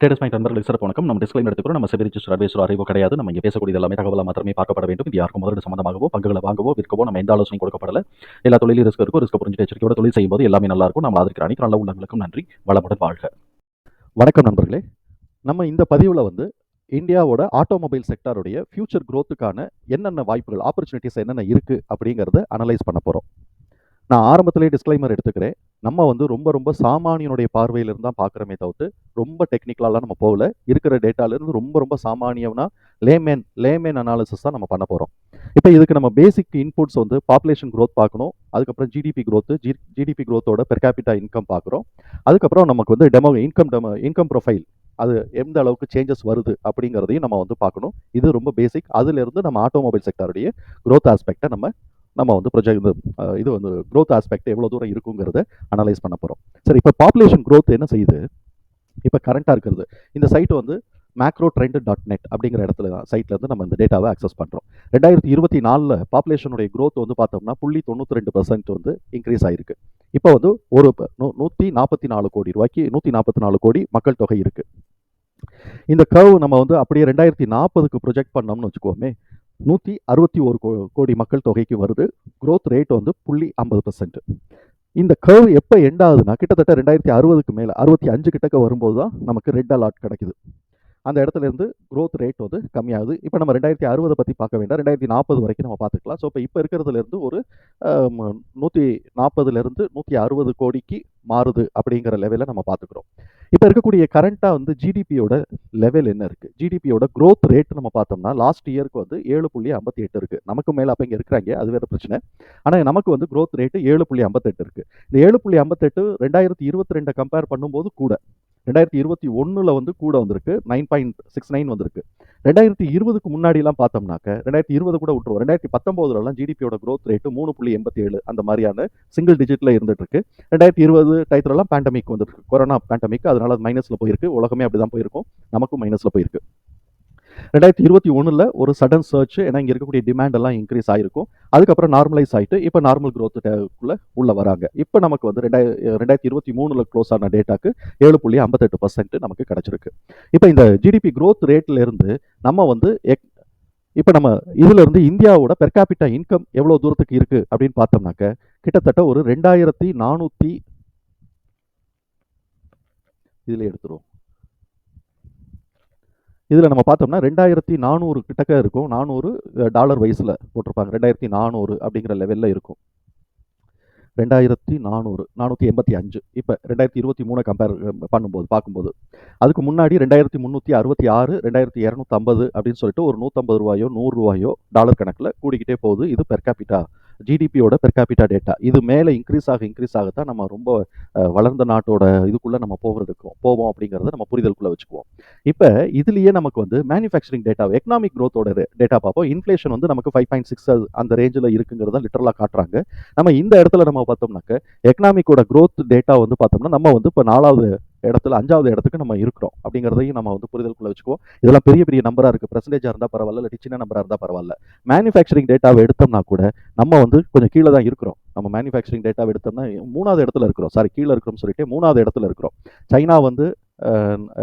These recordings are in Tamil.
ட்ரேடர்ஸ் பாயிண்ட் நண்பர்களுக்கு சிறப்பு வணக்கம். நம்ம டிஸ்கிளைம் எடுத்துக்கிறோம் நம்ம செபி ரிஜிஸ்டர் அட்வைசர் அறிவோ கிடையாது. நம்ம இங்கே பேசக்கூடிய எல்லாமே தகவலாக மாத்திரமே பார்க்கப்பட வேண்டும். இது யாருக்கும் முதலீடு சம்பந்தமாகவோ பங்குகளை வாங்கவோ விற்கவோ நம்ம எந்த ஆலோசனை கொடுக்கப்படல. எல்லா தொழிலும் ரிஸ்க் இருக்கும் ரிஸ்க் புரிஞ்சு எச்சரிக்கையோட தொழில் செய்யும்போது எல்லாமே நல்லா இருக்கும். நம்ம ஆதரிக்கிற அனைத்து நல்ல உள்ளங்களுக்கும் நன்றி. வளமுடன் வாழ்க. வணக்கம் நண்பர்களே. நம்ம இந்த பதிவில் வந்து இந்தியாவோட ஆட்டோமொபைல் செக்டாருடைய ஃபியூச்சர் க்ரோத்துக்கான என்னென்ன வாய்ப்புகள் ஆப்பர்ச்சுனிட்டிஸ் என்னென்ன இருக்குது அப்படிங்கிறத அனலைஸ் பண்ண போகிறோம் நான் ஆரம்பத்திலே டிஸ்க்ளைமர் எடுத்துக்கிறேன். நம்ம வந்து ரொம்ப ரொம்ப சாமானியனுடைய பார்வையிலிருந்து தான் பார்க்குறோமே தவிர்த்து ரொம்ப டெக்னிக்கலாலாம் நம்ம போகல. இருக்கிற டேட்டாலேருந்து ரொம்ப ரொம்ப சாமானியம்னா லேமேன் லேமேன் அனாலிசிஸ் தான் நம்ம பண்ண போகிறோம் இப்போ இதுக்கு நம்ம பேசிக் இன்புட்ஸ் வந்து பாப்புலேஷன் க்ரோத் பார்க்கணும். அதுக்கப்புறம் ஜிடிபி க்ரோத்து ஜி ஜிடிபி growth-ஓட பெர் கேபிட்டா இன்கம் பார்க்குறோம். அதுக்கப்புறம் நமக்கு வந்து demo income demo income profile அது எந்த அளவுக்கு சேஞ்சஸ் வருது அப்படிங்கிறதையும் நம்ம வந்து பார்க்கணும். இது ரொம்ப பேசிக் அதுலேருந்து நம்ம ஆட்டோமொபைல் செக்டருடைய க்ரோத் ஆஸ்பெக்டை நம்ம நம்ம வந்து ப்ரொஜெக்ட் இது இது வந்து க்ரோத் ஆஸ்பெக்ட் எவ்வளோ தூரம் இருக்குங்கிறத அனலைஸ் பண்ண போகிறோம் சரி இப்போ பாப்புலேஷன் க்ரோத் என்ன செய்யுது? இப்போ கரண்ட்டாக இருக்கிறது. இந்த சைட் வந்து மேக்ரோ ட்ரெண்ட் டாட் நெட் அப்படிங்கிற இடத்துல தான் சைட்லேருந்து நம்ம இந்த டேட்டாவை அக்சஸ் பண்ணுறோம் ரெண்டாயிரத்தி இருபத்தி நாலில் பாப்புலேஷனுடைய க்ரோத் வந்து பார்த்தோம்னா புள்ளி தொண்ணூற்றி ரெண்டு வந்து இன்க்ரீஸ் ஆகிருக்கு இப்போ வந்து ஒரு நூ- நூற்றி நாற்பத்தி நாலு கோடி ரூபாய்க்கு நூற்றி நாற்பத்தி நாலு கோடி மக்கள் தொகை இருக்குது இந்த கர்வ் நம்ம வந்து அப்படியே ரெண்டாயிரத்தி நாற்பதுக்கு ப்ரொஜெக்ட் பண்ணோம்னு வச்சுக்கோமே நூற்றி அறுபத்தி ஒரு கோடி மக்கள் தொகைக்கு வருது. குரோத் ரேட் வந்து புள்ளி ஐம்பது பர்சன்ட் இந்த கர்வ் எப்போ எண்ட் ஆகுதுன்னா கிட்டத்தட்ட ரெண்டாயிரத்தி அறுபதுக்கு மேலே அறுபத்தி அஞ்சு கிட்டக்க வரும்போது தான் நமக்கு ரெட் அலாட் கிடைக்குது. அந்த இடத்துல இருந்து growth ரேட் வந்து கம்மியாகுது. இப்போ நம்ம ரெண்டாயிரத்தி அறுபதை பற்றி பார்க்க வேண்டாம். ரெண்டாயிரத்தி நாற்பது வரைக்கும் நம்ம பார்த்துக்கலாம். ஸோ இப்போ இப்போ இருக்கிறதுலேருந்து ஒரு நூற்றி நாற்பதுலேருந்து நூற்றி அறுபது கோடிக்கு மாறுது அப்படிங்கிற லெவலில் நம்ம பார்த்துக்குறோம். இப்போ இருக்கக்கூடிய கரண்ட்டாக வந்து ஜிடிபியோட லெவல் என்ன இருக்குது ஜிடிபியோட க்ரோத் ரேட் நம்ம பார்த்தோம்னா லாஸ்ட் இயருக்கு வந்து ஏழு புள்ளி ஐம்பத்தி எட்டு இருக்குது நமக்கு மேலே அப்போ இங்கே இருக்கிறாங்க அது வேறு பிரச்சனை. ஆனால் நமக்கு வந்து க்ரோத் ரேட்டு ஏழு புள்ளி ஐம்பத்தெட்டு இருக்குது இந்த ஏழு புள்ளி ஐம்பத்தெட்டு ரெண்டாயிரத்தி இருபத்தி ரெண்டை கம்பேர் பண்ணும்போது கூட ரெண்டாயிரத்தி இருபத்தி ஒன்றில் வந்து கூட வந்திருக்கு. நைன் பாயிண்ட் சிக்ஸ் நைன் வந்திருக்கு. ரெண்டாயிரத்தி இருபதுக்கு முன்னாடிலாம் பார்த்தோம்னாக்க ரெண்டாயிரத்தி இருபது கூட விட்டுருவோம். ரெண்டாயிரத்தி பத்தொம்போதுலலாம் ஜிடிபியோட க்ரோத் ரேட்டு மூணு புள்ளி எண்பத்தி ஏழு அந்த மாதிரியான சிங்கிள் டிஜிட்டில் இருந்துட்டு இருக்கு ரெண்டாயிரத்தி இருபது டயத்துலலாம் பேண்டமிக் வந்துருக்கு கொரோனா பேண்டமிக் அதனால அது மைனஸில் போயிருக்கு. உலகமே அப்படி தான் போயிருக்கும். நமக்கும் மைனஸில் போயிருக்கு. ரெண்டாயிரத்தி இருபத்தி ஒன்றில் ஒரு சடன் சர்ச் ஏன்னா இங்கே இருக்கக்கூடிய டிமாண்ட் எல்லாம் இன்க்ரீஸ் ஆயிருக்கும். அதுக்கப்புறம் நார்மலைஸ் ஆயிட்டு இப்போ நார்மல் குரோத்துக்குள்ள உள்ள வராங்க. இப்போ நமக்கு வந்து ரெண்டாயிர ரெண்டாயிரத்தி இருபத்தி மூணில் க்ளோஸ் ஆன டேட்டாக்கு ஏழு புள்ளி ஐம்பத்தெட்டு பர்சன்ட் நமக்கு கிடைச்சிருக்கு. இப்போ இந்த ஜிடிபி க்ரோத் ரேட்ல இருந்து நம்ம வந்து எக் இப்போ நம்ம இதுல இருந்து இந்தியாவோட பெர் கேபிட்டா இன்கம் எவ்வளோ தூரத்துக்கு இருக்கு அப்படின்னு பார்த்தோம்னாக்க கிட்டத்தட்ட ஒரு ரெண்டாயிரத்தி நானூற்றி இதில் எடுத்துருவோம். இதில் நம்ம பார்த்தோம்னா ரெண்டாயிரத்தி நானூறு கிட்டக்க இருக்கும். நானூறு டாலர் வயசில் போட்டிருப்பாங்க. ரெண்டாயிரத்தி நானூறு அப்படிங்கிற லெவலில் இருக்கும். ரெண்டாயிரத்தி நானூறு நானூற்றி எண்பத்தி அஞ்சு. இப்போ ரெண்டாயிரத்தி இருபத்தி மூணு கம்பேர் பண்ணும்போது பார்க்கும்போது. அதுக்கு முன்னாடி ரெண்டாயிரத்தி முந்நூற்றி அறுபத்தி ஆறு ரெண்டாயிரத்தி இரநூத்தம்பது அப்படின்னு சொல்லிட்டு ஒரு நூற்றம்பது ரூபாயோ நூறு ரூபாயோ டாலர் கணக்கில் கூடிக்கிட்டே போகுது. இது பெர்காபிட்டா ஜிடிபியோட பெர் கேபிட்டா டேட்டா இது மேலே இன்க்ரீஸ் ஆக இன்க்ரீஸ் ஆகத்தான் நம்ம ரொம்ப வளர்ந்த நாட்டோட இதுக்குள்ளே நம்ம போகிறதுக்கு போவோம் அப்படிங்கிறத நம்ம புரிதலுக்குள்ளே வச்சுக்குவோம். இப்போ இதுலேயே நமக்கு வந்து மேனுஃபேக்சரிங் டேட்டா எக்கனாமிக் க்ரோத்தோட டேட்டா பார்ப்போம். இன்ஃப்ளேஷன் வந்து நமக்கு ஃபைவ் பாயிண்ட் சிக்ஸ் அந்த ரேஞ்சில் இருக்குங்கிறத லிட்டரலாக காட்டுறாங்க. நம்ம இந்த இடத்துல நம்ம பார்த்தோம்னாக்க எக்கனாமிக்கோட க்ரோத் டேட்டா வந்து பார்த்தோம்னா நம்ம வந்து இப்போ நாலாவது இடத்துல அஞ்சாவது இடத்துக்கு நம்ம இருக்கிறோம். அப்படிங்கிறதையும் நம்ம வந்து புரிதலுக்குள்ள வச்சுக்குவோம். இதெல்லாம் பெரிய பெரிய நம்பராக இருக்குது பர்சன்டேஜாக இருந்தால் பரவாயில்ல இல்லாட்டி சின்ன நம்பராக இருந்தால் பரவாயில்ல. மேனுஃபேக்சரிங் டேட்டாவை எடுத்தோம்னா கூட நம்ம வந்து கொஞ்சம் கீழே தான் இருக்கிறோம். நம்ம மேனுஃபேக்சரிங் டேட்டாவை எடுத்தோம்னா மூணாவது இடத்துல இருக்கிறோம். சாரி கீழே இருக்கிறோம் சொல்லிட்டு மூணாவது இடத்துல இருக்கிறோம். சைனா வந்து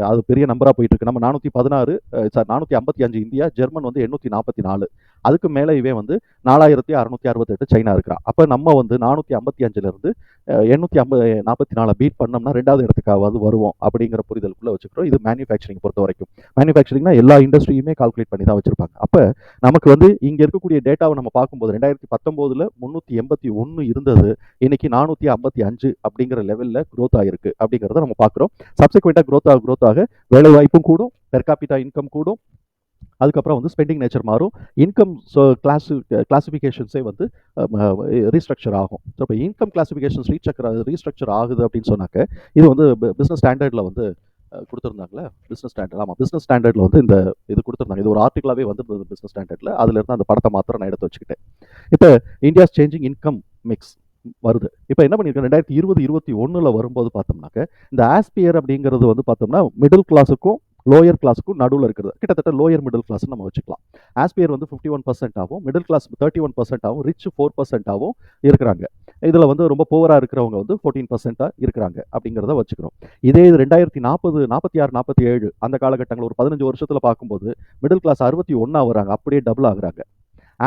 அது பெரிய நம்பராக போயிட்டு இருக்கு. நம்ம நானூற்றி பதினாறு சார் நானூற்றி ஐம்பத்தி அஞ்சு இந்தியா ஜெர்மன் வந்து எண்ணூற்றி நாற்பத்தி நாலு. அதுக்கு மேலே இவன் வந்து நாலாயிரத்தி அறநூற்றி அறுபத்தெட்டு சைனா இருக்கிறான் அப்போ நம்ம வந்து நானூற்றி ஐம்பத்தி அஞ்சுலேருந்து எண்ணூற்றி ஐம்பது நாற்பத்தி நாலு பீட் பண்ணோம்னா ரெண்டாவது இடத்துக்காவது வருவோம் அப்படிங்கிற புரிதலுக்குள்ளே வச்சுக்கிறோம். இது மேனுஃபேக்சரிங் பொறுத்த வரைக்கும். மேனுஃபேக்சரிங்னா எல்லா இண்டஸ்ட்ரியுமே கால்குலேட் பண்ணி தான் வச்சிருப்பாங்க. அப்போ நமக்கு வந்து இங்கே இருக்கக்கூடிய டேட்டாவை நம்ம பார்க்கும்போது ரெண்டாயிரத்தி பத்தொம்போதில் முந்நூற்றி எண்பத்தி ஒன்று இருந்தது. இன்னைக்கு நானூற்றி ஐம்பத்தி அஞ்சு அப்படிங்கிற லெவலில் க்ரோத் ஆகிருக்கு அப்படிங்கிறத நம்ம பார்க்குறோம். சப்சிக்வெண்ட்டாக க்ரோத் ஆக க்ரோத் ஆக வேலைவாய்ப்பும் கூடும் பெர் இன்கம் கூடும். அதுக்கப்புறம் வந்து ஸ்பெண்டிங் நேச்சர் மாறும். இன்கம் கிளாஸு கிளாசிஃபிகேஷன்ஸே வந்து ரீஸ்ட்ரக்சர் ஆகும். ஸோ இப்போ இன்கம் கிளாசிஃபிகேஷன்ஸ் ரீஸ்ட்ரக்சர் ரீஸ்ட்ரக்சர் ஆகுது அப்படின்னு சொன்னாக்க இது வந்து பிஸ்னஸ் ஸ்டாண்டர்டில் வந்து கொடுத்துருந்தாங்களே பிஸ்னஸ் ஸ்டாண்டர்ட் ஆமாம் பிஸ்னஸ் ஸ்டாண்டர்டில் வந்து இந்த இது கொடுத்துருந்தாங்க. இது ஒரு ஆர்டிகலாகவே வந்துருந்தது பிஸ்னஸ் ஸ்டாண்டர்டில் அதில் இருந்து அந்த படத்தை மாத்திரம் நான் எடுத்து வச்சுக்கிட்டேன். இப்போ இந்தியாஸ் சேஞ்சிங் இன்கம் மிக்ஸ் வருது. இப்போ என்ன பண்ணியிருக்கேன் ரெண்டாயிரத்தி இருபது இருபத்தி ஒன்றில் வரும்போது பார்த்தோம்னாக்க இந்த ஆஸ்பியர் அப்படிங்கிறது வந்து பார்த்தோம்னா மிடில் கிளாஸுக்கும் லோயர் கிளாஸுக்கும் நடுவில் இருக்கிறது. கிட்டத்தட்ட லோயர் மிடில் கிளாஸ் நம்ம வச்சுக்கலாம். ஆஸ்பியர் வந்து ஃபிஃப்டி ஒன் பர்சன்ட் ஆகும். Middle class thirty one percent ஆகும். ரிச் ஃபோர் பர்சன்ட் ஆகும் இருக்கிறாங்க. இதில் வந்து ரொம்ப புவராக இருக்கிறவங்க வந்து ஃபோர்டீன் பர்சன்ட்டாக இருக்கிறாங்க அப்படிங்கிறத வச்சுக்கிறோம். இதே இது ரெண்டாயிரத்தி நாற்பது நாற்பத்தி ஆறு நாற்பத்தி ஏழு அந்த காலகட்டங்கள் ஒரு பதினஞ்சு வருஷத்தில் பார்க்கும்போது மிடில் கிளாஸ் அறுபத்தி ஒன்றா வராங்க. அப்படியே டபுள் ஆகுறாங்க.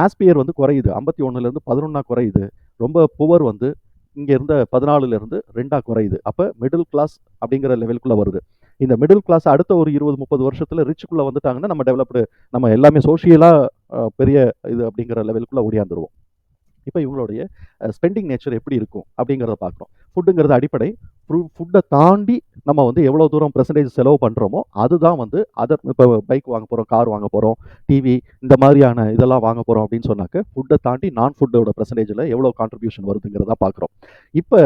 ஆஸ்பியர் வந்து குறையுது. ஐம்பத்தி ஒன்றுலேருந்து பதினொன்றா குறையுது. ரொம்ப புவர் வந்து இங்கே இருந்த பதினாலுலேருந்து ரெண்டாக குறையுது. அப்போ மிடில் கிளாஸ் அப்படிங்கிற லெவலுக்குள்ளே வருது. இந்த மிடில் கிளாஸ் அடுத்த ஒரு இருபது முப்பது வருஷத்தில் ரிச்சுக்குள்ளே வந்துட்டாங்கன்னா நம்ம டெவலப்டு நம்ம எல்லாமே சோஷியலாக பெரிய இது அப்படிங்கிற லெவலுக்குள்ளே ஓடியாந்துருவோம். இப்போ இவங்களுடைய ஸ்பெண்டிங் நேச்சர் எப்படி இருக்கும் அப்படிங்கிறத பார்க்குறோம். ஃபுட்டுங்கிறது அடிப்படை. ஃபுட்டை தாண்டி நம்ம வந்து எவ்வளோ தூரம் பெர்சன்டேஜ் செலவு பண்ணுறோமோ அதுதான் வந்து அதர் இப்போ பைக் வாங்க போகிறோம் கார் வாங்க போகிறோம் டிவி இந்த மாதிரியான இதெல்லாம் வாங்க போகிறோம் அப்படின்னு சொன்னாக்க ஃபுட்டை தாண்டி நான் ஃபுட்டோட பெர்சன்டேஜில் எவ்வளோ கான்ட்ரிபியூஷன் வருதுங்கிறதா பார்க்குறோம் இப்போ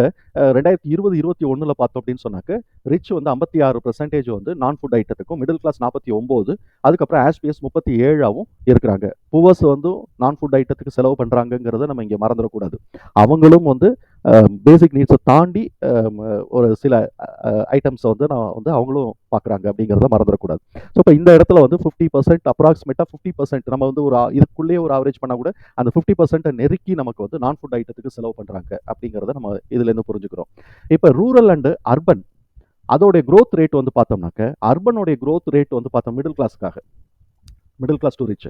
ரெண்டாயிரத்தி இருபது இருபத்தி ஒன்றில் பார்த்தோம் அப்படின்னு சொன்னாக்க ரிச் வந்து ஐம்பத்தி ஆறு பெர்சன்டேஜ் வந்து நான் ஃபுட் ஐட்டத்துக்கும் மிடில் கிளாஸ் நாற்பத்தி ஒம்பது அதுக்கப்புறம் ஆஸ்பிஎஸ் முப்பத்தி ஏழாவும் இருக்கிறாங்க. புவர்ஸ் வந்து நான் ஃபுட் ஐட்டத்துக்கு செலவு பண்ணுறாங்கங்கிறத நம்ம இங்கே மறந்துடக்கூடாது. அவங்களும் வந்து Um, பேசிக் நீட்ஸை தாண்டி um, ஒரு சில ஐட்டம்ஸை வந்து நான் வந்து அவங்களும் பார்க்குறாங்க அப்படிங்கிறத மறந்துடக்கூடாது. ஸோ இப்போ இந்த இடத்துல வந்து ஃபிஃப்டி பர்சன்ட் அப்ராக்சிமேட்டாக ஃபிஃப்டி பர்சன்ட் நம்ம வந்து ஒரு இதுக்குள்ளேயே ஒரு ஆவரேஜ் பண்ணால் கூட அந்த ஃபிஃப்டி பர்சன்ட்டை நெருக்கி நமக்கு வந்து நான் ஃபுட் ஐட்டத்துக்கு செலவு பண்ணுறாங்க அப்படிங்கிறத நம்ம இதுலேருந்து புரிஞ்சுக்கிறோம். இப்போ ரூரல் அண்டு அர்பன் அதோடைய க்ரோத் ரேட் வந்து பார்த்தோம்னாக்க அர்பனுடைய க்ரோத் ரேட் வந்து பார்த்தோம் மிடில் கிளாஸ்க்காக மிடில் கிளாஸ் டு ரிச்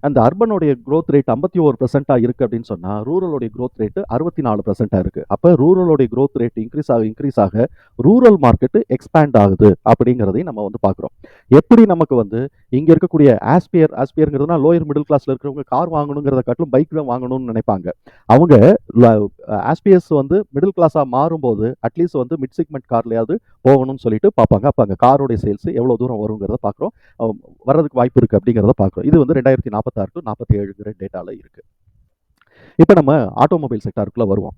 அந்த அர்பனுடைய க்ரோத் ரேட் ஐம்பத்தி ஒரு பர்சென்ட்டாக இருக்குது அப்படின்னு சொன்னால் ரூரலோடைய க்ரோத் ரேட்டு அறுபத்தி நாலு பர்சென்ட்டாக இருக்குது அப்போ ரூரலோடைய க்ரோத் ரேட் இன்க்ரீஸ் ஆக இன்க்ரீஸ் ஆக ரூரல் மார்க்கெட்டு எக்ஸ்பேண்ட் ஆகுது அப்படிங்கிறதையும் நம்ம வந்து பார்க்குறோம். எப்படி நமக்கு வந்து இங்கே இருக்கக்கூடிய ஆஸ்பியர் ஆஸ்பியருங்கிறதுனா லோயர் மிடில் கிளாஸில் இருக்கிறவங்க கார் வாங்கணுங்கிறத காட்டிலும் பைக் தான் வாங்கணும்னு நினைப்பாங்க. அவங்க ஆஸ்பியர்ஸ் வந்து மிடில் கிளாஸாக மாறும்போது அட்லீஸ்ட் வந்து மிட் செக்மெண்ட் கார்லையாவது போகணும்னு சொல்லிட்டு பார்ப்பாங்க. அப்போ அங்கே காரோடைய சேல்ஸ் எவ்வளோ தூரம் வருங்கிறத பார்க்குறோம். வர்றதுக்கு வாய்ப்பு இருக்குது அப்படிங்கிறத பார்க்குறோம். இது வந்து ரெண்டாயிரத்தி நாற்பத்தாறு டு நாற்பத்தி ஏழுங்கிற டேட்டாவில் இருக்குது இப்போ நம்ம ஆட்டோமொபைல் செக்டாருக்குள்ளே வருவோம்.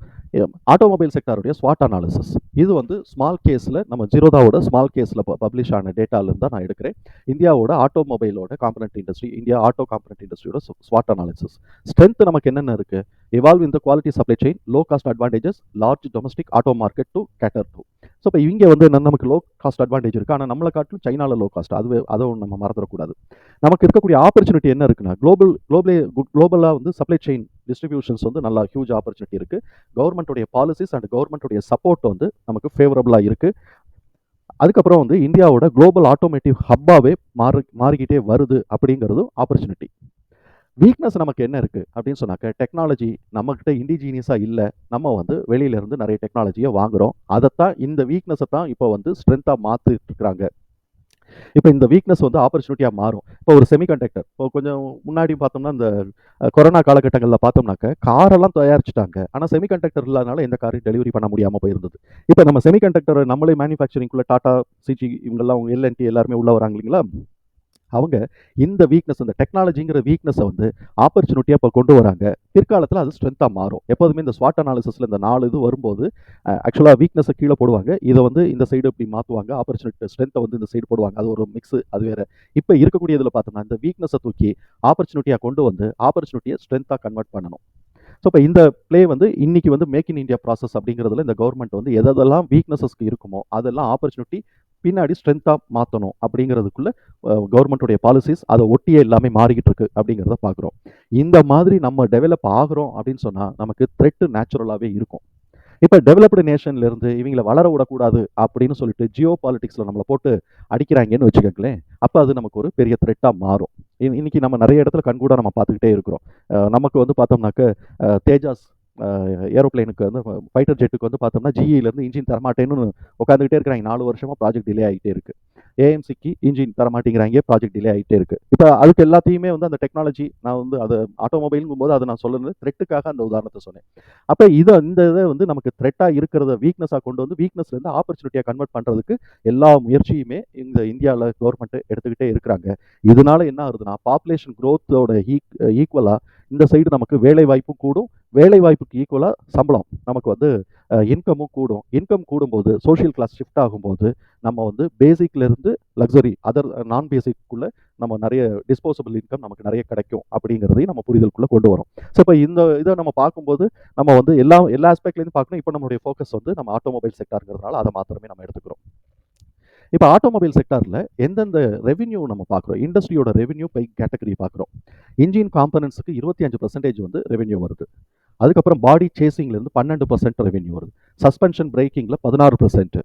ஆட்டோமொபைல் செக்டாருடைய ஸ்வாட் அனாலிசிஸ் இது வந்து ஸ்மால் கேஸில் நம்ம ஜீரோதாவோட ஸ்மால் கேஸில் பப்ளிஷ் ஆன டேட்டாலேருந்து தான் நான் எடுக்கிறேன். இந்தியாவோட ஆட்டோமொபைலோட component industry India auto component இண்டஸ்ட்ரியோட ஸ்வாட் அனாலிசிஸ் ஸ்ட்ரென்த் நமக்கு என்னென்ன இருக்குது இவால்வ் இந்த quality supply chain low cost advantages large domestic auto market to cater to so இப்போ இங்கே வந்து என்ன நமக்கு லோ காஸ்ட் அட்வான்டேஜ் இருக்குது ஆனால் நம்மளை காட்டிலும் சைனாவில் லோ காஸ்ட் அது ஒன்று நம்ம மறந்துடக்கூடாது. நமக்கு இருக்கக்கூடிய ஆப்பர்ச்சுனிட்டி என்ன இருக்குன்னா குளோபல் குளோபலே குளோபலாக வந்து சப்ளை செயின் டிஸ்ட்ரிபியூஷன்ஸ் வந்து நல்லா ஹியூஜ் ஆப்பர்ச்சுனிட்டி இருக்குது கவர்மெண்ட்டுடைய பாலிசிஸ் அண்ட் கவர்மெண்ட்டுடைய சப்போர்ட் வந்து நமக்கு ஃபேவரபுளாக இருக்குது அதுக்கப்புறம் வந்து இந்தியாவோட குளோபல் ஆட்டோமேட்டிவ் ஹப்பாகவே மாறி மாறிக்கிட்டே வருது அப்படிங்கிறதும் ஆப்பர்ச்சுனிட்டி வீக்னஸ் நமக்கு என்ன இருக்குது அப்படின்னு சொன்னாக்க டெக்னாலஜி நம்மக்கிட்ட இண்டிஜீனியஸாக இல்லை. நம்ம வந்து வெளியிலேருந்து நிறைய டெக்னாலஜியை வாங்குகிறோம் அதைத்தான் இந்த வீக்னஸை தான் இப்போ வந்து ஸ்ட்ரென்த்தாக மாற்றிட்டு இருக்கிறாங்க இப்போ இந்த வீக்னஸ் வந்து ஆப்பர்ச்சுனிட்டியாக மாறும். இப்போ ஒரு செமிகண்டக்டர் இப்போ கொஞ்சம் முன்னாடி பார்த்தோம்னா இந்த கொரோனா காலகட்டங்களில் பார்த்தோம்னாக்க காரெல்லாம் தயாரிச்சிட்டாங்க. ஆனால் செமிகண்டக்டர் இல்லாதனால எந்த காரையும் டெலிவரி பண்ண முடியாமல் போயிருந்தது. இப்போ நம்ம செமிகண்டக்டர் நம்மளே மேனுஃபேக்சரிங்குள்ளே டாட்டா சிஜி இவங்கெல்லாம் எல்என்டி எல்லாருமே உள்ளே வராங்க இல்லைங்களா? அவங்க இந்த வீக்னஸ் இந்த டெக்னாலஜிங்கிற வீக்னஸை வந்து ஆப்பர்ச்சுனிட்டியாக இப்போ கொண்டு வராங்க. பிற்காலத்தில் அது ஸ்ட்ரென்த்தாக மாறும். எப்போதுமே இந்த ஸ்வாட் அனாலிசிஸில் இந்த நாலு இது வரும்போது ஆக்சுவலாக வீக்னஸை கீழே போடுவாங்க. இதை வந்து இந்த சைடு இப்படி மாற்றுவாங்க ஆப்பர்ச்சுனிட்டி ஸ்ட்ரென்த்தை வந்து இந்த சைடு போடுவாங்க. அது ஒரு மிக்ஸு அது வேறு. இப்போ இருக்கக்கூடிய இதில் பார்த்தோம்னா இந்த வீக்னஸை தூக்கி ஆப்பர்ச்சுனிட்டியாக கொண்டு வந்து ஆப்பர்ச்சுனிட்டியை ஸ்ட்ரென்த்தாக கன்வெர்ட் பண்ணணும். ஸோ இப்போ இந்த ப்ளே வந்து இன்னைக்கு வந்து மேக் இன் இந்தியா ப்ராசஸ் அப்படிங்கிறதுல இந்த கவர்மெண்ட் வந்து எதெல்லாம் வீக்னஸஸ்க்கு இருக்குமோ அதெல்லாம் ஆப்பர்ச்சுனிட்டி பின்னாடி ஸ்ட்ரென்த்தாக மாற்றணும் அப்படிங்கிறதுக்குள்ள கவர்மெண்ட்டுடைய பாலிசிஸ் அதை ஒட்டியே எல்லாமே மாறிக்கிட்டு இருக்கு அப்படிங்கிறத பார்க்குறோம் இந்த மாதிரி நம்ம டெவலப் ஆகிறோம் அப்படின்னு சொன்னால் நமக்கு த்ரெட்டு நேச்சுரலாகவே இருக்கும். இப்போ டெவலப்டு நேஷன்லேருந்து இவங்களை வளர விடக்கூடாது அப்படின்னு சொல்லிட்டு ஜியோ பாலிட்டிக்ஸில் நம்மளை போட்டு அடிக்கிறாங்கன்னு வச்சுக்கோங்களேன் அப்போ அது நமக்கு ஒரு பெரிய த்ரெட்டாக மாறும். இன்னைக்கு நம்ம நிறைய இடத்துல கண்கூட நம்ம பார்த்துக்கிட்டே இருக்கிறோம். நமக்கு வந்து பார்த்தோம்னாக்க தேஜாஸ் ஏரோப்ளைனுக்கு வந்து ஃபைட்டர் ஜெட்டுக்கு வந்து பார்த்தோம்னா ஜிஇலேருந்து இன்ஜின் தரமாட்டேன்னு உட்காந்துக்கிட்டே இருக்கிறாங்க. நாலு வருஷமாக ப்ராஜெக்ட் டிலே ஆகிட்டே இருக்குது ஏஎம்சிக்கு இன்ஜின் தரமாட்டேங்கிறாங்க ப்ராஜெக்ட் டிலே ஆகிட்டே இருக்குது இப்போ அதுக்கு எல்லாத்தையுமே வந்து அந்த டெக்னாலஜி நான் வந்து அது ஆட்டோமொபைலுங்கும் போது அதை நான் சொல்லுறது த்ரெட்டுக்காக அந்த உதாரணத்தை சொன்னேன். அப்போ இதை இந்த இதை வந்து நமக்கு த்ரெட்டாக இருக்கிறத வீக்னஸாக கொண்டு வந்து வீக்னஸ்லேருந்து ஆப்பர்ச்சுனிட்டியாக கன்வெர்ட் பண்ணுறதுக்கு எல்லா முயற்சியுமே இந்த இந்தியாவில் கவர்மெண்ட் எடுத்துக்கிட்டே இருக்கிறாங்க. இதனால என்ன ஆகுதுன்னா பாப்புலேஷன் க்ரோத்தோட ஈக் ஈக்குவலாக இந்த சைடு நமக்கு வேலை வாய்ப்பும் கூடும் வேலை வாய்ப்புக்கு ஈக்குவலாக சம்பளம் நமக்கு வந்து இன்கமும் கூடும். இன்கம் கூடும்போது சோஷியல் கிளாஸ் ஷிஃப்ட் ஆகும்போது நம்ம வந்து பேசிக்லேருந்து லக்ஸரி அதர் நான் பேசிக்குள்ளே நம்ம நிறைய டிஸ்போசபிள் இன்கம் நமக்கு நிறைய கிடைக்கும் அப்படிங்கிறதையும் நம்ம புரிதலுக்குள்ளே கொண்டு வரோம். ஸோ இப்போ இந்த இதை நம்ம பார்க்கும்போது நம்ம வந்து எல்லா எல்லா ஆஸ்பெக்ட்லேருந்து பார்க்கணும். இப்போ நம்மளுடைய ஃபோக்கஸ் வந்து நம்ம ஆட்டோமொபைல் செக்டாருங்கிறதுனால அதை மாத்திரமே நம்ம எடுத்துக்கிறோம். இப்போ ஆட்டோமொபைல் செக்டாரில் எந்தெந்த ரெவென்யூ நம்ம பார்க்குறோம்? இண்டஸ்ட்ரியோட ரெவென்யூ பை கேட்டகரி பார்க்குறோம். இன்ஜின் காம்பனன்ஸுக்கு இருபத்தி அஞ்சு பர்சன்டேஜ் வந்து ரெவென்யூ வருது. அதுக்கப்புறம் பாடி சேசிங்லேருந்து பன்னெண்டு பர்சன்ட் ரெவென்யூ வருது. சஸ்பென்ஷன் பிரேக்கிங்கில் பதினாறு percent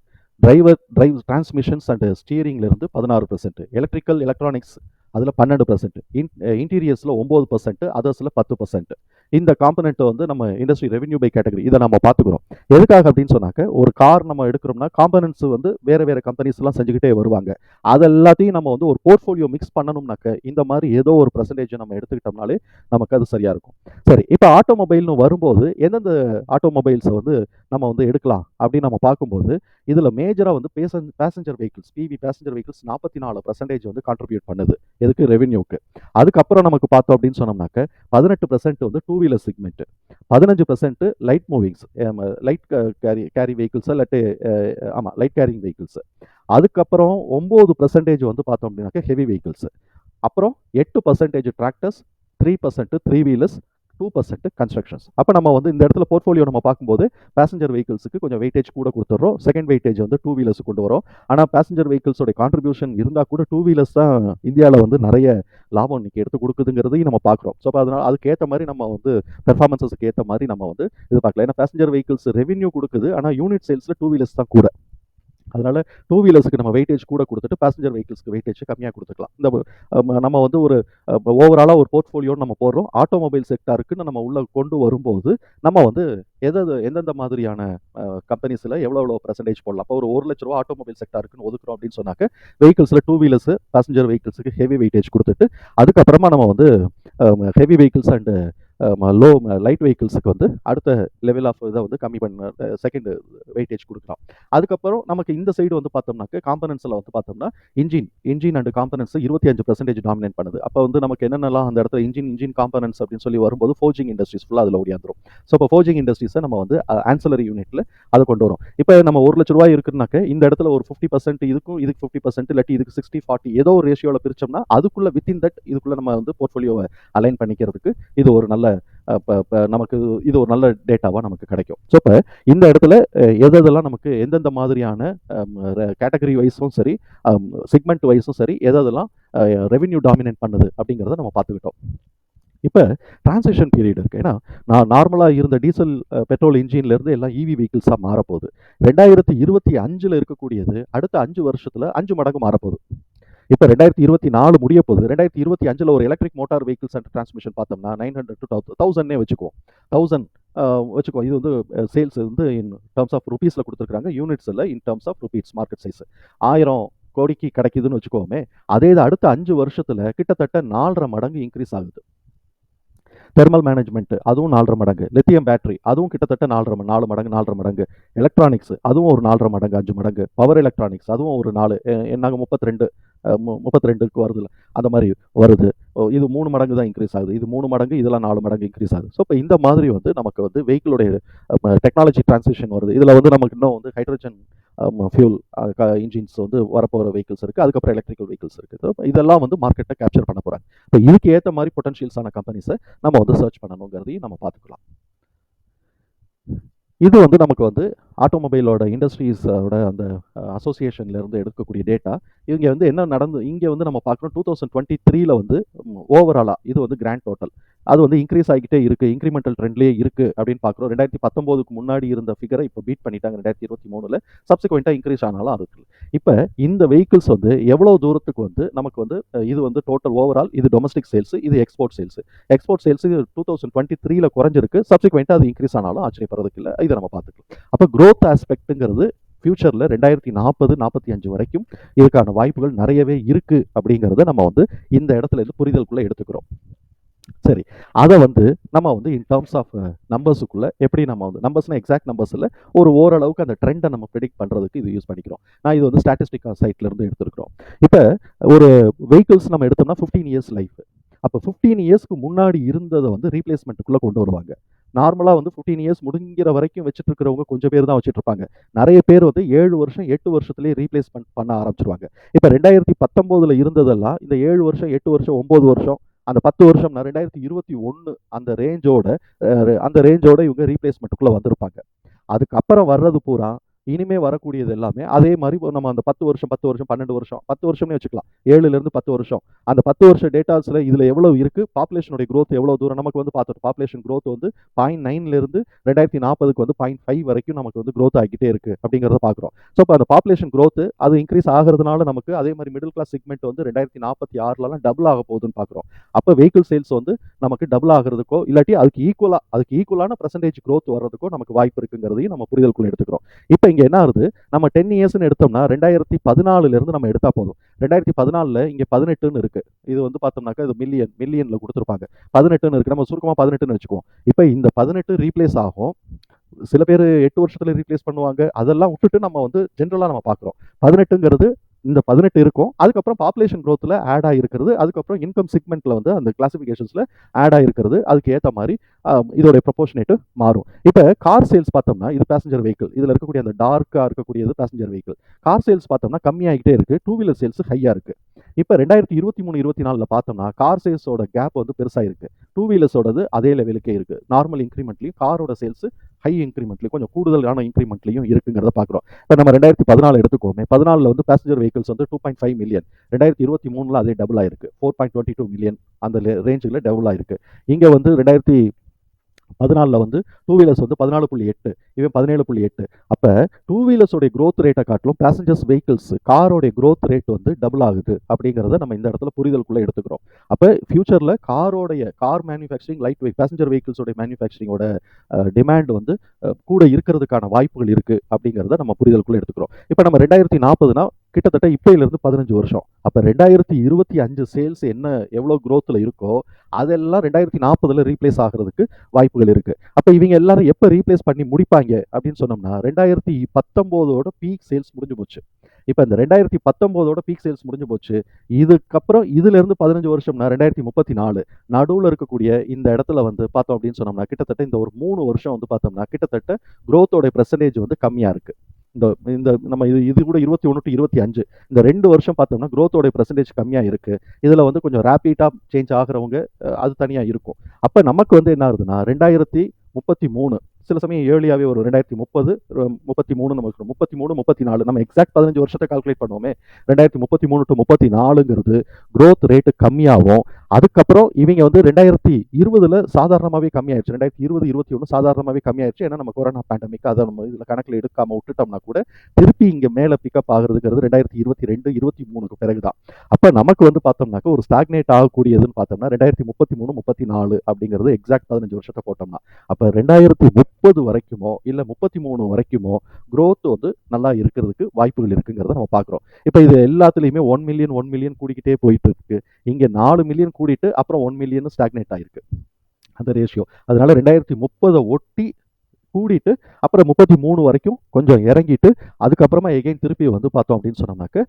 driver drive transmissions and ஸ்டீரிங்லேருந்து பதினாறு பர்சன்ட் எலக்ட்ரிக்கல் எலக்ட்ரானிக்ஸ் அதில் பன்னெண்டு பர்சன்ட் இன் இன்டீரியர்ஸில் ஒம்பது பர்சன்ட் அதர்ஸில் பத்து பர்சன்ட் இந்த காம்பனெண்ட்டை வந்து நம்ம இண்டஸ்ட்ரி ரெவென்யூ பை கேட்டகரி இதை நம்ம பார்த்துக்குறோம். எதுக்காக அப்படின்னு சொன்னாக்க ஒரு கார் நம்ம எடுக்கிறோம்னா காம்பனன்ட்ஸ் வந்து வேறு வேறு கம்பெனிஸ்லாம் செஞ்சுக்கிட்டே வருவாங்க. அது எல்லாத்தையும் நம்ம வந்து ஒரு போர்ட்ஃபோலியோ மிக்ஸ் பண்ணணும்னாக்க இந்த மாதிரி ஏதோ ஒரு பர்சன்டேஜ் நம்ம எடுத்துக்கிட்டோம்னாலே நமக்கு அது சரியாக இருக்கும். சரி இப்போ ஆட்டோமொபைல்னு வரும்போது எந்தெந்த ஆட்டோமொபைல்ஸை வந்து நம்ம வந்து எடுக்கலாம் அப்படின்னு நம்ம பார்க்கும்போது இதில் மேஜராக வந்து passion passenger vehicles PV passenger vehicles நாற்பத்தி நாலு பர்சன்டேஜ் வந்து கான்ட்ரிபியூட் பண்ணுது. எதுக்கு? ரெவென்யூக்கு அதுக்கப்புறம் நமக்கு பார்த்தோம் அப்படின்னு சொன்னோம்னாக்க பதினெட்டு பர்சன்ட் வந்து டூ வீலர் செக்மெண்ட் பதினஞ்சு percent light movings light carry carry vehicles இல்லாட்டி ஆமாம் லைட் கேரிங் வெஹிக்கிள்ஸ் அதுக்கப்புறம் ஒம்பது பர்சன்டேஜ் வந்து பார்த்தோம் அப்படின்னாக்க ஹெவி வெஹிக்கிள்ஸ் அப்புறம் எட்டு percentage tractors three percent three wheelers two percent constructions அப்போ நம்ம வந்து இந்த இடத்துல போர்ட்ஃபோலியோ நம்ம பார்க்கும்போது பேசஞ்சர் வெஹிக்கிள்ஸுக்கு கொஞ்சம் வெயிட்டேஜ் கூட கொடுத்துட்றோம். செகண்ட் வெயிட்டேஜ் வந்து டூ வீலர்ஸ் கொண்டு வரோம். ஆனால் பேசஞ்சர் வெஹிக்கிள்ஸோட கான்ட்ரிபியூஷன் இருந்தால் கூட டூ வீலர்ஸ் தான் இந்தியாவில் வந்து நிறைய லாபம் இன்னைக்கு எடுத்து கொடுக்குதுங்கிறதையும் நம்ம பார்க்குறோம். ஸோ அதனால் அதுக்கேற்ற மாதிரி நம்ம வந்து பெர்ஃபார்மன்ஸஸ்க்கு ஏற்ற மாதிரி நம்ம வந்து இது பார்க்கலாம். ஏன்னா பேசஞ்சர் வெஹிக்கிள்ஸ் ரெவென்யூ கொடுக்குது. ஆனால் யூனிட் சேல்ஸில் டூ வீலர்ஸ் தான் கூட. அதனால் டூ வீலர்ஸுக்கு நம்ம வெயிட்டேஜ் கூட கொடுத்துட்டு பேசஞ்சர் வெஹிக்கிள்ஸ்க்கு வெயிட்டேஜ் கம்மியாக கொடுத்துக்கலாம். இந்த நம்ம வந்து ஒரு ஓவராலாக ஒரு போர்ட்ஃபோலியோ நம்ம போடுறோம். ஆட்டோமொபைல் செக்டாருக்குன்னு நம்ம உள்ளே கொண்டு வரும்போது நம்ம வந்து எது எந்தெந்த மாதிரியான கம்பெனிஸில் எவ்வளோ எவ்வளோ பர்சன்டேஜ் போடலாம். அப்போ ஒரு ஒரு லட்ச ரூபா ஆட்டோமொபைல் செக்டாருக்குன்னு ஒதுக்குறோம் அப்படின்னு சொன்னாக்க வெஹிக்கிள்ஸில் டூ வீலர்ஸ் பேசஞ்சர் வெஹிக்கிள்ஸுக்கு ஹெவி வெயிட்டேஜ் கொடுத்துட்டு அதுக்கப்புறமா நம்ம வந்து heavy vehicles and low light வெஹிக்கிள்ஸுக்கு வந்து அடுத்த லெவல் ஆஃப் இதை வந்து கம்மி பண்ண செகண்ட் வெயிட்டேஜ் கொடுக்கலாம். அதுக்கப்புறம் நமக்கு இந்த சைடு வந்து பார்த்தோம்னாக்க காம்பனன்ஸில் வந்து பார்த்தோம்னா இன்ஜின் இன்ஜின் அண்ட் காம்பனன்ஸ் இருபத்தி அஞ்சு பர்சன்டேஜ் டாமினேட் பண்ணுது. அப்போ வந்து நமக்கு என்னென்னலாம் அந்த இடத்துல இன்ஜின் இன்ஜின் காம்பனன்ஸ் அப்படின்னு சொல்லி வரும்போது ஃபோர்ஜிங் இண்டஸ்ட்ரீஸ் ஃபுல்லாக அதில் ஓடியாந்துரும். ஸோ இப்போ ஃபோர்ஜிங் இண்டஸ்ட்ரீஸை நம்ம வந்து ஆன்சலரி யூனிட்டில் அதை கொண்டு வரும். இப்போ நம்ம ஒரு லட்ச ரூபாய் இருக்குனாக்க இந்த இடத்துல ஒரு ஃபிஃப்டி பர்சன்ட் இதுக்கும் இதுக்கு ஃபிஃப்டி பர்சன்ட் இல்லாட்டி இதுக்கு சிக்ஸ்டி ஃபார்ட்டி ஏதோ ஒரு ரேஷியோவில் பிரிச்சோம்னா அதுக்குள்ளே வித்தின் தட் இதுக்குள்ளே நம்ம வந்து போர்ட்ஃபோலியோவை அலைன் பண்ணிக்கிறதுக்கு இது ஒரு நல்ல நமக்கு இது ஒரு நல்ல டேட்டாவாக நமக்கு கிடைக்கும். ஸோ இப்போ இந்த இடத்துல எது எதெல்லாம் நமக்கு எந்தெந்த மாதிரியான கேட்டகரி வைஸும் சரி செக்மெண்ட் வைஸும் சரி எது எதெல்லாம் ரெவென்யூ டாமினேட் பண்ணுது அப்படிங்கிறத நம்ம பார்த்துக்கிட்டோம். இப்போ டிரான்சிஷன் பீரியட் இருக்குது ஏன்னா நான் நார்மலாக இருந்த டீசல் பெட்ரோல் இன்ஜின்லேருந்து எல்லாம் இவி வெஹிக்கிள்ஸாக மாறப்போகுது. ரெண்டாயிரத்தி இருபத்தி அஞ்சில் இருக்கக்கூடியது அடுத்த அஞ்சு வருஷத்தில் அஞ்சு மடங்கு மாறப்போகுது. இப்போ ரெண்டாயிரத்தி இருபத்தி நாலு முடிய போகுது ரெண்டாயிரத்தி இருபத்தி அஞ்சில் ஒரு electric motor vehicles and transmission பார்த்தோம்னா நைன் ஹண்ட்ரட் டு தௌசண்ட்னே வச்சுக்குவோம். தௌசண்ட் வச்சுக்கோ இது வந்து சேல்ஸ் வந்து இன் டர்ம்ஸ் ஆஃப் ருபீஸில் கொடுத்துருக்காங்க யூனிட்ஸ் இல்லை in terms of rupees market size ஆயிரம் கோடிக்கு கிடைக்குதுன்னு வச்சுக்கோமே அதே இது அடுத்த அஞ்சு வருஷத்தில் கிட்டத்தட்ட நாலரை மடங்கு இன்க்ரீஸ் ஆகுது. தெர்மல் மேனேஜ்மெண்ட் அதுவும் நாலரை மடங்கு. லித்தியம் பேட்டரி அதுவும் கிட்டத்தட்ட நாலரை ம- நாலு மடங்கு நாலரை மடங்கு. எலக்ட்ரானிக்ஸ் அதுவும் ஒரு நாலரை மடங்கு அஞ்சு மடங்கு. பவர் எலக்ட்ரானிக்ஸ் அதுவும் ஒரு நாலு நாங்கள் முப்பத்தி ரெண்டு முப்பத்தி ரெண்டுக்கு வருதுல அந்த மாதிரி வருது. இது மூணு மடங்கு தான் இன்க்ரீஸ் ஆகுது. இது மூணு மடங்கு இதெல்லாம் நாலு மடங்கு இன்க்ரீஸ் ஆகுது. ஸோ இப்போ இந்த மாதிரி வந்து நமக்கு வந்து வெஹிக்கிளுடைய டெக்னாலஜி டிரான்சிஷன் வருது. இதில் வந்து நமக்கு இன்னும் வந்து ஹைட்ரஜன் ஃபியூல் இன்ஜின்ஸ் வந்து வரப்போகிற வெஹிக்கிள்ஸ் இருக்குது அதுக்கப்புறம் எலக்ட்ரிக்கல் வெஹிக்கிள்ஸ் இருக்குது இதெல்லாம் வந்து மார்க்கெட்டை கேப்சர் பண்ண போகிறாங்க இப்போ இதுக்கு ஏற்ற மாதிரி பொட்டன்ஷியல்ஸான கம்பெனிஸை நம்ம வந்து சர்ச் பண்ணணுங்கிறதையும் நம்ம பார்த்துக்கலாம். இது வந்து நமக்கு வந்து ஆட்டோமொபைலோட இண்டஸ்ட்ரீஸோட அந்த அசோசியேஷன்லேருந்து எடுக்கக்கூடிய டேட்டா இவங்க வந்து என்ன நடந்து இங்கே வந்து நம்ம பார்க்குறோம் டூ தௌசண்ட் டுவெண்ட்டி த்ரீல வந்து ஓவராலாக இது வந்து கிராண்ட் டோட்டல் அது வந்து இன்க்ரீஸ் ஆகிட்டே இருக்கு இன்க்ரிமெண்டல் ட்ரெண்ட்லேயே இருக்கு அப்படின்னு பார்க்குறோம். ரெண்டாயிரத்தி பத்தொம்போதுக்கு முன்னாடி இருந்த ஃபிகரை இப்போ பீட் பண்ணிட்டாங்க ரெண்டாயிரத்தி இருபத்தி மூணுல. சப்சிக்வெண்ட்டாக இன்க்ரீஸ் ஆனாலும் அது இப்போ இந்த வெஹிக்கிள்ஸ் வந்து எவ்வளோ தூரத்துக்கு வந்து நமக்கு வந்து இது வந்து டோட்டல் ஓவரால் இது டொமஸ்டிக் சேல்ஸ் இது எக்ஸ்போர்ட் சேல்ஸ் எக்ஸ்போர்ட் சேல்ஸ் இது டூ தௌசண்ட் டுவெண்ட்டி த்ரீல குறைஞ்சிருக்கு. சப்சிக்வெண்ட்டாக அது இன்க்ரீஸ் ஆனாலும் ஆச்சரியப்படுறதுக்கு இல்லை. இதை நம்ம பார்த்துக்கலாம். அப்போ க்ரோத் ஆஸ்பெக்ட்டுங்கிறது ஃபியூச்சரில் ரெண்டாயிரத்தி நாற்பது நாற்பத்தி அஞ்சு வரைக்கும் இதுக்கான வாய்ப்புகள் நிறையவே இருக்குது அப்படிங்கிறத நம்ம வந்து இந்த இடத்துல இருந்து புரிதலுக்குள்ளே எடுத்துக்கிறோம். சரி. அதை வந்து நம்ம வந்து இன் டேர்ம்ஸ் ஆஃப் நம்பர்ஸுக்குள்ள எப்படி நம்ம வந்து நம்பர்ஸ்னா எக்ஸாக்ட் நம்பர்ஸ் இல்லை ஒரு ஓரளவுக்கு அந்த ட்ரெண்டை நம்ம ப்ரெடிக்ட் பண்ணுறதுக்கு இது யூஸ் பண்ணிக்கிறோம். நான் இது வந்து ஸ்டாட்டிஸ்டிக்கா சைட்லேருந்து எடுத்துருக்கிறோம். இப்போ ஒரு வெஹிக்கிள்ஸ் நம்ம எடுத்தோம்னா ஃபிஃப்டீன் இயர்ஸ் லைஃப் அப்போ ஃபிஃப்டீன் இயர்ஸ்க்கு முன்னாடி இருந்ததை வந்து ரீப்ளேஸ்மெண்ட்டுக்குள்ளே கொண்டு வருவாங்க. நார்மலாக வந்து ஃபிஃப்டீன் இயர்ஸ் முடிங்கிற வரைக்கும் வச்சுட்டு இருக்கிறவங்க கொஞ்சம் பேர் தான் வச்சுட்டு இருப்பாங்க. நிறைய பேர் வந்து ஏழு வருஷம் எட்டு வருஷத்துலேயே ரீப்ளேஸ்மெண்ட் பண்ண ஆரம்பிச்சிருவாங்க. இப்போ ரெண்டாயிரத்தி பத்தொம்போதில் இருந்ததெல்லாம் இந்த ஏழு வருஷம் எட்டு வருஷம் ஒம்பது வருஷம் அந்த பத்து வருஷம் ரெண்டாயிரத்தி இருபத்தி ஒன்று அந்த ரேஞ்சோட அந்த ரேஞ்சோட இவங்க ரீப்ளேஸ்மெண்ட்டுக்குள்ளே வந்திருப்பாங்க. அதுக்கப்புறம் வர்றது பூரா இனிமே வரக்கூடியது எல்லாமே அதே மாதிரி நம்ம அந்த பத்து வருஷம் பத்து வருஷம் பன்னெண்டு வருஷம் பத்து வருஷம்னே வச்சுக்கலாம். ஏழுலேருந்து பத்து வருஷம். அந்த பத்து வருஷம் டேட்டாஸில் இதில் எவ்வளோ இருக்குது பாப்புலேஷனுடைய க்ரோத் எவ்வளோ தூரம்? நமக்கு வந்து பார்த்துட்டு பாப்புலேஷன் க்ரோத் வந்து பாயிண்ட் நைன்லேருந்து ரெண்டாயிரத்தி நாற்பதுக்கு வந்து பாயிண்ட் ஃபைவ் வரைக்கும் நமக்கு வந்து க்ரோத் ஆகிட்டே இருக்குது அப்படிங்கிறத பார்க்குறோம். ஸோ இப்போ அந்த பாப்புலேஷன் growth அது இன்க்ரீஸ் ஆகிறதுனால நமக்கு அதே மாதிரி மிடில் கிளாஸ் செக்மெண்ட் வந்து ரெண்டாயிரத்தி நாற்பத்தி ஆறுலலாம் டபுள் ஆக போகுதுன்னு பார்க்குறோம். அப்போ வெஹிக்கிள் சேல்ஸ் வந்து நமக்கு டபுள் ஆகிறதுக்கோ இல்லாட்டி அதுக்கு ஈக்குவலாக அதுக்கு ஈக்குவலான பர்சன்டேஜ் க்ரோத் வர்றதுக்கோ நமக்கு வாய்ப்பு இருக்குங்கிறதையும் நம்ம புரிதலுக்குள்ள எடுத்துக்கிறோம். இப்போ இங்கே என்ன ஆகுது? நம்ம டென் இயர்ஸ்னு எடுத்தோம்னா ரெண்டாயிரத்தி பதினாலுலேருந்து நம்ம எடுத்தால் போதும். ரெண்டாயிரத்தி பதினாலில் இங்கே பதினெட்டுன்னு இருக்குது இது வந்து பார்த்தோம்னாக்கா இது மில்லியன் மில்லியனில் கொடுத்துருப்பாங்க. பதினெட்டுன்னு இருக்குது நம்ம சுருக்கமாக பதினெட்டுன்னு வச்சுக்குவோம். இப்போ இந்த பதினெட்டு ரீப்ளேஸ் ஆகும். சில பேர் எட்டு வருஷத்தில் ரீப்ளேஸ் பண்ணுவாங்க. அதெல்லாம் விட்டுட்டு நம்ம வந்து ஜென்ரலாக நம்ம பார்க்குறோம். பதினெட்டுங்கிறது இந்த பதினெட்டு இருக்கும். அதுக்கப்புறம் பாப்புலேஷன் க்ரோத்தில் ஆட் ஆகிருக்கிறது அதுக்கப்புறம் இன்கம் செக்மெண்ட்டில் வந்து அந்த கிளாசிஃபிகேஷன்ஸில் ஆட் ஆகிருக்கிறது அதுக்கு ஏற்ற மாதிரி இதோடைய ப்ரொபோஷனேட்டு மாறும். இப்போ கார் சேல்ஸ் பார்த்தோம்னா இது பேசஞ்சர் வெஹிக்கிள் இதில் இருக்கக்கூடிய அந்த டார்க்காக இருக்கக்கூடியது பேசஞ்சர் வெஹிக்கிள் கார் சேல்ஸ் பார்த்தோம்னா கம்மியாகிட்டே இருக்குது டூ வீலர் சேல்ஸ் ஹையாக இருக்குது இப்போ ரெண்டாயிரத்தி இருபத்தி மூணு இருபத்தி நாலில் பார்த்தோம்னா கார் சேல்ஸோட கேப் வந்து பெருசாக இருக்குது டூ வீலர்ஸோடது அதே லெவலுக்கே இருக்குது நார்மல் இன்க்ரிமெண்ட்லையும் காரோட சேல்ஸ் ஹை இன்க்ரிமெண்ட்லையும் கொஞ்சம் கூடுதலான இன்க்ரிமெண்ட்லையும் இருக்குங்கிறத பார்க்குறோம். இப்போ நம்ம ரெண்டாயிரத்தி பதினாலு எடுத்துக்கோமே பதினாலில் வந்து பேசஞ்சர் வெஹிக்கிள்ஸ் வந்து டூ பாயிண்ட் ஃபைவ் மில்லியன் ரெண்டாயிரத்தி இருபத்தி மூணில் அதே டபுள் ஆயிருக்கு. Four point twenty two million அந்த ரேஞ்சில் டபுள் ஆயிருக்கு. இங்கே வந்து ரெண்டாயிரத்தி பதினாலில் வந்து டூ வீலர்ஸ் வந்து பதினாலு புள்ளி எட்டு இவன் பதினேழு புள்ளி எட்டு. அப்போ டூ வீலர்ஸோடைய க்ரோத் ரேட்டை காட்டிலும் பேசஞ்சர்ஸ் வெஹிக்கிள்ஸ் காரோடைய க்ரோத் ரேட் வந்து டபுள் ஆகுது அப்படிங்கிறத நம்ம இந்த இடத்துல புரிதலுக்குள்ளே எடுத்துக்கிறோம். அப்போ ஃபியூச்சரில் காரோடைய கார் மேனுஃபேக்சரிங் லைட் வெஹிக் பேசஞ்சர் வெஹிக்கிள்ஸோடைய மேனுஃபேக்சரிங்கோட டிமாண்ட் வந்து கூட இருக்கிறதுக்கான வாய்ப்புகள் இருக்குது அப்படிங்கிறத நம்ம புரிதலுக்குள்ளே எடுத்துக்கிறோம். இப்போ நம்ம ரெண்டாயிரத்தி நாற்பதுனா கிட்டத்தட்ட இப்போயிலிருந்து பதினஞ்சு வருஷம். அப்போ ரெண்டாயிரத்தி இருபத்தி அஞ்சு சேல்ஸ் என்ன எவ்வளோ க்ரோத்தில் இருக்கோ அதெல்லாம் ரெண்டாயிரத்தி நாற்பதில் ரீப்ளேஸ் ஆகிறதுக்கு வாய்ப்புகள் இருக்குது அப்போ இவங்க எல்லாரும் எப்போ ரீப்ளேஸ் பண்ணி முடிப்பாங்க அப்படின்னு சொன்னோம்னா ரெண்டாயிரத்தி பத்தொம்போதோட பீக் சேல்ஸ் முடிஞ்சு போச்சு. இப்போ இந்த ரெண்டாயிரத்தி பத்தொம்போதோட பீக் சேல்ஸ் முடிஞ்சு போச்சு. இதுக்கப்புறம் இதுலேருந்து பதினஞ்சு வருஷம்னா ரெண்டாயிரத்தி முப்பத்தி நாலு நடுவில் இருக்கக்கூடிய இந்த இடத்துல வந்து பார்த்தோம் அப்படின்னு சொன்னோம்னா கிட்டத்தட்ட இந்த ஒரு மூணு வருஷம் வந்து பார்த்தோம்னா கிட்டத்தட்ட growth-ஓட வந்து கம்மியாக இருக்குது இந்த இந்த நம்ம இது இது கூட இருபத்தி ஒன்று டு இருபத்தி அஞ்சு இந்த ரெண்டு வருஷம் பார்த்தோம்னா க்ரோத்தோடைய பர்சன்டேஜ் கம்மியாக இருக்குது இதில் வந்து கொஞ்சம் ரேப்பிடாக சேஞ்ச் ஆகிறவங்க அது தனியாக இருக்கும். அப்போ நமக்கு வந்து என்ன ஆகுதுன்னா ரெண்டாயிரத்தி முப்பத்தி மூணு சில சமயம் ஏர்லியாகவே ஒரு ரெண்டாயிரத்தி முப்பது முப்பத்தி மூணு நமக்கு முப்பத்தி மூணு முப்பத்தி நாலு நம்ம எக்ஸாக்ட் பதினஞ்சு வருஷத்தை கால்குலேட் பண்ணுவோமே. ரெண்டாயிரத்தி முப்பத்தி மூணு டு முப்பத்தி நாலுங்கிறது க்ரோத் ரேட்டு கம்மியாகும் அதுக்கப்புறம் இவங்க வந்து ரெண்டாயிரத்தி இருபதுல சாதாரணமாகவே கம்மியாயிருச்சு. ரெண்டாயிரத்தி இருபது இருபத்தி ஒன்று சாதாரணமாகவே கம்மியாயிருச்சு. ஏன்னா நம்ம கொரோனா பேண்டமிக் அதை நம்ம இதில் கணக்கில் எடுக்காமல் விட்டுட்டோம்னா கூட திருப்பி இங்கே மேலே பிக்கப் ஆகிறதுங்கிறது ரெண்டாயிரத்தி இருபத்தி ரெண்டு இருபத்தி மூணுக்கு பிறகு தான் அப்போ நமக்கு வந்து பார்த்தோம்னாக்க ஒரு ஸ்டாக்னேட் ஆகக்கூடியதுன்னு பார்த்தோம்னா ரெண்டாயிரத்தி முப்பத்தி மூணு முப்பத்தி நாலு அப்படிங்கிறது எக்ஸாக்ட் பதினஞ்சு வருஷத்தை போட்டோம்னா அப்போ ரெண்டாயிரத்தி முப்பது வரைக்குமோ இல்லை முப்பத்தி மூணு வரைக்குமோ க்ரோத் வந்து நல்லா இருக்கிறதுக்கு வாய்ப்புகள் இருக்குங்கிறத நம்ம பார்க்குறோம். இப்போ இது எல்லாத்துலேயுமே ஒன் மில்லியன் ஒன் மில்லியன் கூடிக்கிட்டே போயிட்டு இருக்கு. இங்கே நாலு மில்லியன் கூடிட்டு அப்புறம் ஒன் மில்லியன் ஸ்டாக்னேட் ஆயிருக்கு. அந்த ரேஷியோ அதனால ரெண்டாயிரத்தி முப்பதை ஒட்டி கூடிட்டு அப்புறம் முப்பத்தி மூணு வரைக்கும் கொஞ்சம் இறங்கிட்டு அதுக்கப்புறமா எகைன் திருப்பி வந்து பார்த்தோம் அப்படின்னு சொன்னோம்னாக்க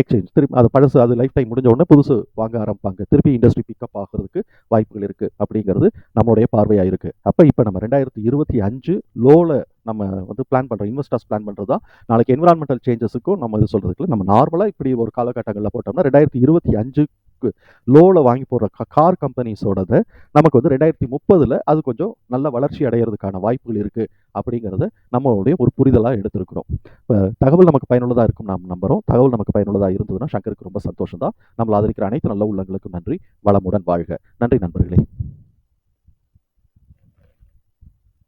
எக்ஸ்சேஞ்ச் திருப்பி அது பழசு அது லைஃப் டைம் முடிஞ்ச உடனே புதுசு வாங்க ஆரம்பிப்பாங்க. திருப்பி இண்டஸ்ட்ரி பிக்கப் ஆகிறதுக்கு வாய்ப்புகள் இருக்குது அப்படிங்கிறது நம்மளுடைய பார்வையாக இருக்குது அப்போ இப்போ நம்ம ரெண்டாயிரத்தி இருபத்தி அஞ்சு லோவில் நம்ம வந்து பிளான் பண்ணுறோம் இன்வெஸ்டர்ஸ் பிளான் பண்ணுறது தான் நாளைக்கு என்விரான்மெண்டல் சேஞ்சஸுக்கும் நம்ம இது சொல்கிறதுக்கு நம்ம நார்மலாக இப்படி ஒரு காலகட்டங்களில் போட்டோம்னா ரெண்டாயிரத்தி இருபத்தி அஞ்சு லோவில் வாங்கி போடுற கார் கம்பெனிஸோடது நமக்கு வந்து ரெண்டாயிரத்தி முப்பதில் அது கொஞ்சம் நல்ல வளர்ச்சி அடைகிறதுக்கான வாய்ப்புகள் இருக்குது அப்படிங்கிறத நம்மளுடைய ஒரு புரிதலாக எடுத்திருக்கிறோம். இப்போ தகவல் நமக்கு பயனுள்ளதாக இருக்கும் நாம் நம்புகிறோம் தகவல் நமக்கு பயனுள்ளதாக இருந்ததுன்னா சங்கருக்கு ரொம்ப சந்தோஷம் தான் நம்மளை ஆதரிக்கிற அனைத்து நல்ல உள்ளங்களுக்கும் நன்றி. வளமுடன் வாழ்க. நன்றி நண்பர்களே.